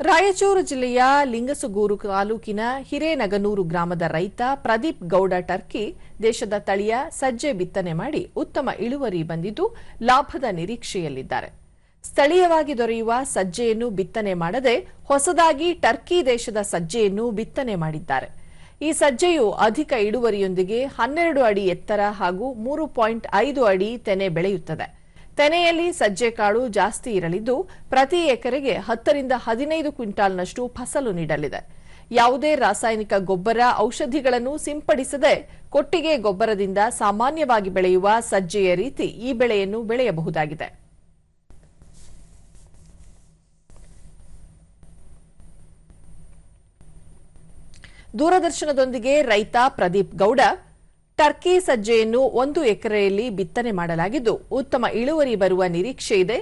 ರಾಯಚೂರು ಜಿಲ್ಲೆಯ ಲಿಂಗಸುಗೂರು ತಾಲೂಕಿನ ಹಿರೇನಗನೂರು ಗ್ರಾಮದ ರೈತ ಪ್ರದೀಪ್ ಗೌಡ ಟರ್ಕಿ ದೇಶದ ತಳಿಯ ಸಜ್ಜೆ ಬಿತ್ತನೆ ಮಾಡಿ ಉತ್ತಮ ಇಳುವರಿ ಬಂದಿದ್ದು ಲಾಭದ ನಿರೀಕ್ಷೆಯಲ್ಲಿದ್ದಾರೆ. ಸ್ಥಳೀಯವಾಗಿ ದೊರೆಯುವ ಸಜ್ಜೆಯನ್ನು ಬಿತ್ತನೆ ಮಾಡದೆ ಹೊಸದಾಗಿ ಟರ್ಕಿ ದೇಶದ ಸಜ್ಜೆಯನ್ನು ಬಿತ್ತನೆ ಮಾಡಿದ್ದಾರೆ. ಈ ಸಜ್ಜೆಯು ಅಧಿಕ ಇಳುವರಿಯೊಂದಿಗೆ ಹನ್ನೆರಡು ಅಡಿ ಎತ್ತರ ಹಾಗೂ ಮೂರು ಪಾಯಿಂಟ್ ಐದು ಅಡಿ ತೆನೆ ಬೆಳೆಯುತ್ತದೆ. ತೆನೆಯಲ್ಲಿ ಸಜ್ಜೆಕಾಳು ಜಾಸ್ತಿ ಇರಲಿದ್ದು, ಪ್ರತಿ ಎಕರೆಗೆ ಹತ್ತರಿಂದ ಹದಿನೈದು ಕ್ವಿಂಟಾಲ್ನಷ್ಟು ಫಸಲು ನೀಡಲಿದೆ. ಯಾವುದೇ ರಾಸಾಯನಿಕ ಗೊಬ್ಬರ ಔಷಧಿಗಳನ್ನು ಸಿಂಪಡಿಸದೆ ಕೊಟ್ಟಿಗೆ ಗೊಬ್ಬರದಿಂದ ಸಾಮಾನ್ಯವಾಗಿ ಬೆಳೆಯುವ ಸಜ್ಜೆಯ ರೀತಿ ಈ ಬೆಳೆಯನ್ನು ಬೆಳೆಯಬಹುದಾಗಿದೆ. ದೂರದರ್ಶನದೊಂದಿಗೆ ರೈತ ಪ್ರದೀಪ್ ಗೌಡ ಟರ್ಕಿ ಸಜ್ಜೆಯನ್ನು ಒಂದು ಎಕರೆಯಲ್ಲಿ ಬಿತ್ತನೆ ಮಾಡಲಾಗಿದ್ದು, ಉತ್ತಮ ಇಳುವರಿ ಬರುವ ನಿರೀಕ್ಷೆ ಇದೆ.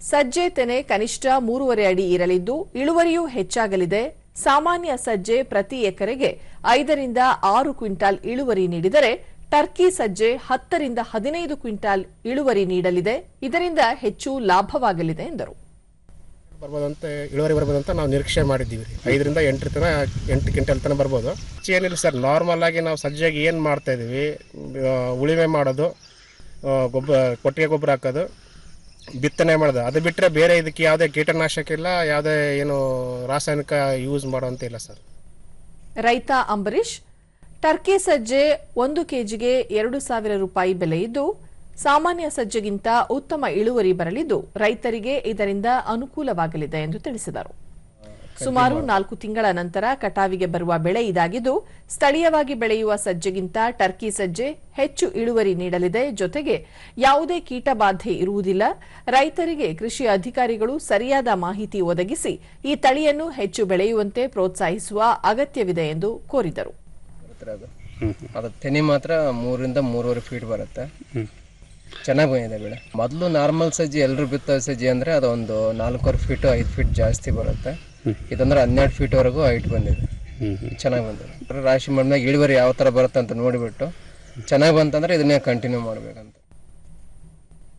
ಸಜ್ಜೆ ತೆನೆ ಕನಿಷ್ಠ ಮೂರುವರೆ ಅಡಿ ಇರಲಿದ್ದು, ಇಳುವರಿಯೂ ಹೆಚ್ಚಾಗಲಿದೆ. ಸಾಮಾನ್ಯ ಸಜ್ಜೆ ಪ್ರತಿ ಎಕರೆಗೆ ಐದರಿಂದ ಆರು ಕ್ವಿಂಟಾಲ್ ಇಳುವರಿ ನೀಡಿದರೆ, ಟರ್ಕಿ ಸಜ್ಜೆ ಹತ್ತರಿಂದ ಹದಿನೈದು ಕ್ವಿಂಟಾಲ್ ಇಳುವರಿ ನೀಡಲಿದೆ. ಇದರಿಂದ ಹೆಚ್ಚು ಲಾಭವಾಗಲಿದೆ ಎಂದರು. ಬರ್ಬೋದಂತ, ಇಳುವರಿ ಬರ್ಬೋದಂತ ನಾವು ನಿರೀಕ್ಷೆ ಮಾಡಿದ್ದೀವಿ. ಐದರಿಂದ ಎಂಟರ ತನ, ಎಂಟು ಕ್ವಿಂಟಲ್ ತನಕ ಬರ್ಬೋದು. ಏನಿಲ್ಲ ಸರ್ ನಾರ್ಮಲ್ ಆಗಿ ನಾವು ಸಜ್ಜೆಗೆ ಏನು ಮಾಡ್ತಾ ಇದೀವಿ ಉಳಿಮೆ ಮಾಡೋದು ಗೊಬ್ಬರ, ಕೊಟ್ಟಿಗೆ ಗೊಬ್ಬರ ಹಾಕೋದು, ಬಿತ್ತನೆ ಮಾಡೋದು. ಅದು ಬಿಟ್ಟರೆ ಬೇರೆ ಇದಕ್ಕೆ ಯಾವುದೇ ಕೀಟನಾಶಕ ಇಲ್ಲ, ಯಾವುದೇ ಏನು ರಾಸಾಯನಿಕ ಯೂಸ್ ಮಾಡೋಂತ ಇಲ್ಲ ಸರ್. ರೈತ ಅಂಬರೀಶ್ ಟರ್ಕಿ ಸಜ್ಜೆ ಒಂದು ಕೆಜಿಗೆ ಎರಡು ಸಾವಿರ ರೂಪಾಯಿ ಬೆಲೆ ಇದ್ದು ಸಾಮಾನ್ಯ ಸಜ್ಜೆಗಿಂತ ಉತ್ತಮ ಇಳುವರಿ ಬರಲಿದ್ದು ರೈತರಿಗೆ ಇದರಿಂದ ಅನುಕೂಲವಾಗಲಿದೆ ಎಂದು ತಿಳಿಸಿದರು. ಸುಮಾರು ನಾಲ್ಕು ತಿಂಗಳ ನಂತರ ಕಟಾವಿಗೆ ಬರುವ ಬೆಳೆ ಇದಾಗಿದ್ದು ಸ್ಥಳೀಯವಾಗಿ ಬೆಳೆಯುವ ಸಜ್ಜೆಗಿಂತ ಟರ್ಕಿ ಸಜ್ಜೆ ಹೆಚ್ಚು ಇಳುವರಿ ನೀಡಲಿದೆ. ಜೊತೆಗೆ ಯಾವುದೇ ಕೀಟಬಾಧೆ ಇರುವುದಿಲ್ಲ. ರೈತರಿಗೆ ಕೃಷಿ ಅಧಿಕಾರಿಗಳು ಸರಿಯಾದ ಮಾಹಿತಿ ಒದಗಿಸಿ ಈ ತಳಿಯನ್ನು ಹೆಚ್ಚು ಬೆಳೆಯುವಂತೆ ಪ್ರೋತ್ಸಾಹಿಸುವ ಅಗತ್ಯವಿದೆ ಎಂದು ಕೋರಿದರು. ಮಾತ್ರ ಮೂರಿಂದ ಮೂರುವರೆ ಫೀಟ್ ಬರುತ್ತೆ. ಚೆನ್ನಾಗಿ ಬಂದಿದೆ ಬೆಳೆ ಮೊದಲು ನಾರ್ಮಲ್ ಸಜ್ಜಿ ಎಲ್ಲರೂ ಬಿತ್ತೋ ಸಜ್ಜಿ ಅಂದರೆ ಅದೊಂದು ನಾಲ್ಕೂವರೆ ಫೀಟು ಐದು ಫೀಟ್ ಜಾಸ್ತಿ ಬರುತ್ತೆ. ಇದಂದ್ರೆ ಹನ್ನೆರಡು ಫೀಟ್ವರೆಗೂ ಹೈಟ್ ಬಂದಿದೆ. ಚೆನ್ನಾಗಿ ಬಂದಿದೆ. ರಾಶಿ ಮಾಡಿದಾಗ ಇಳುವರಿ ಯಾವ ಥರ ಬರುತ್ತೆ ಅಂತ ನೋಡಿಬಿಟ್ಟು ಚೆನ್ನಾಗಿ ಬಂತಂದರೆ ಇದನ್ನೇ ಕಂಟಿನ್ಯೂ ಮಾಡಬೇಕಂತ.